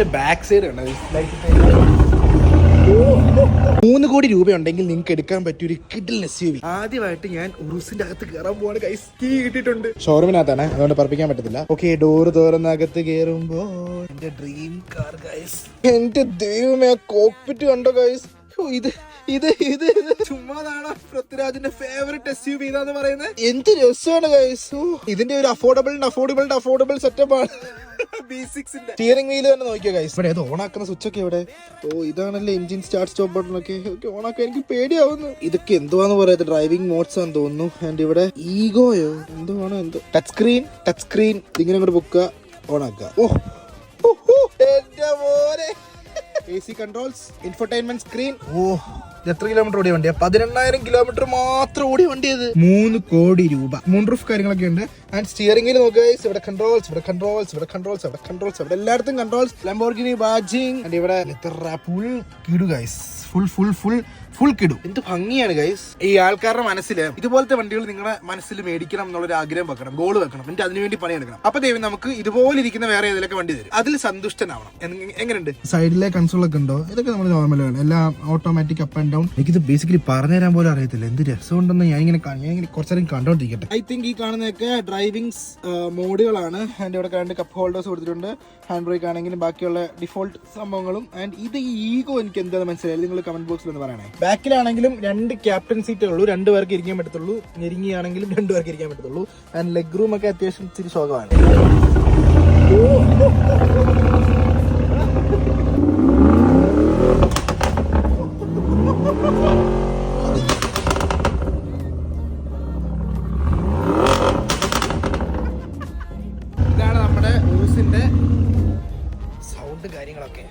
ഇതിന്റെ back side മൂന്ന് കോടി രൂപ ഉണ്ടെങ്കിൽ നിങ്ങൾക്ക് എടുക്കാൻ പറ്റിയ ഒരു കിഡിൽ എസ് യു വി ആദ്യമായിട്ട് ഞാൻ ഉറുസിന്റെ അകത്ത് കയറാൻ പോവാണ് കൈസ് കീ കിട്ടിയിട്ടുണ്ട്. ഷോറൂമിനകത്താണ് അതുകൊണ്ട് പറപ്പിക്കാൻ പറ്റത്തില്ല. ഓക്കെ ഡോറ് അകത്ത് കയറുമ്പോ എന്റെ ഡ്രീം കാർ ഗൈസ് എന്റെ ദൈവമേ കോക്പിറ്റ് കണ്ടോ ഗൈസ് ഇത് ഇത് ഇത് ചുമ്മാതാണോ പൃഥ്വിരാജിന്റെ ഫേവറേറ്റ് എസ് യു വി എന്ന് പറയുന്നത്? എന്ത് രസമാണ് കൈസു ഇതിന്റെ ഒരു അഫോർഡബിൾ അഫോർഡബിൾ അഫോർഡബിൾ സെറ്റപ്പ് ആണ്. സ്റ്റിയറിംഗ് വീൽ തന്നെ നോക്കിയോ ഗൈസ് ഇവിടെ അത് ഓണാക്കുന്ന സ്വിച്ച് ഒക്കെ ഇവിടെ. ഓ ഇതാണല്ലേ എഞ്ചിൻ സ്റ്റാർട്ട് സ്റ്റോപ്പ് ബട്ടൺ ഒക്കെ. ഓണാക്കാൻ എനിക്ക് പേടിയാവുന്നു. ഇതൊക്കെ എന്തുവാന്ന് പറയാത്ത ഡ്രൈവിംഗ് മോഡ്സ് ആണെന്ന് തോന്നുന്നു. ആൻഡ് ഇവിടെ ഈഗോയോ എന്തുവാണോ എന്തോ? ടച്ച് സ്ക്രീൻ ടച്ച് സ്ക്രീൻ ഇങ്ങനെ അങ്ങോട്ട് പൊക്കുക ഓണാക്കുക ഓ എന്റെ മോനെ. A C controls infotainment screen ഓ എത്ര കിലോമീറ്റർ ഓടിയ വണ്ടിയാ? പതിനെണ്ണായിരം കിലോമീറ്റർ മാത്രം ഓടിയ വണ്ടി ഇത് മൂന്ന് കോടി രൂപ. മൂൺ റൂഫ് കാര്യങ്ങളൊക്കെ ഉണ്ട്. ആൻഡ് സ്റ്റിയറിംഗിൽ നോക്കുക. ഇവിടെ കൺട്രോൾസ് ഇവിടെ കൺട്രോൾസ് ഇവിടെ കൺട്രോൾസ് ഇവിടെ കൺട്രോൾസ് ഇവിടെ എല്ലായിടത്തും കൺട്രോൾസ് ലംബോർഗിനി ബാജിങ് ആൻഡ് ഇവിടെ എത്ര full കിടു guys full full full full കിടും. എന്ത് ഭംഗിയാണ് ഗൈസ് ഈ ആൾക്കാരുടെ മനസ്സിൽ ഇതുപോലത്തെ വണ്ടികൾ നിങ്ങളുടെ മനസ്സിൽ മേടിക്കണം എന്നുള്ളൊരു ആഗ്രഹം വെക്കണം ഗോൾ വെക്കണം എന്നിട്ട് അതിനുവേണ്ടി പണിയെടുക്കണം അപ്പൊ ദൈവം നമുക്ക് ഇതുപോലെ ഇരിക്കുന്ന വേറെ ഏതിലൊക്കെ വണ്ടി തരും. അതിൽ സന്തുഷ്ടനാവണം. എങ്ങ- എങ്ങനെയുണ്ട്? സൈഡിലെ കൺസോളൊക്കെ ഉണ്ടോ? ഇതൊക്കെ നമ്മൾ നോർമലാണ് എല്ലാം ഓട്ടോമാറ്റിക് അപ്പ് ആൻഡ് ഡൗൺ എനിക്കിത് ബേസിക്കലി പറഞ്ഞു തരാൻ പോലും അറിയത്തില്ല. എന്ത് രസമുണ്ടെന്ന് ഞാൻ ഇങ്ങനെ ഞാൻ ഇങ്ങനെ കുറച്ചേരം കണ്ടോണ്ടിരിക്കട്ടെ. ഐ തിങ്ക് ഈ കാണുന്നതൊക്കെ ഡ്രൈവിംഗ് മോഡുകളാണ് ആൻഡ് ഇവിടെ കണ്ട് കപ്പ് ഹോൾഡേഴ്സ് കൊടുത്തിട്ടുണ്ട്. ഹാൻഡ് ബ്രേക്ക് ആണെങ്കിലും ബാക്കിയുള്ള ഡിഫോൾട്ട് സംഭവങ്ങളും. ആൻഡ് ഇത് ഈഗോ എനിക്ക് എന്താണെന്ന് മനസ്സിലായി നിങ്ങൾ കമന്റ് ബോക്സിൽ ഒന്ന് പറയണേ. ബാക്കിലാണെങ്കിലും രണ്ട് ക്യാപ്റ്റൻ സീറ്റേ ഉള്ളൂ. രണ്ട് പേർക്ക് ഇരിക്കാൻ പറ്റത്തുള്ളൂ. ഞെരുങ്ങിയാണെങ്കിലും രണ്ട് പേർക്ക് ഇരിക്കാൻ പറ്റത്തുള്ളൂ. ആൻഡ് ലെഗ് റൂം ഒക്കെ അത്യാവശ്യം ഇച്ചിരി ശോകമാണ്. കാര്യങ്ങളൊക്കെ.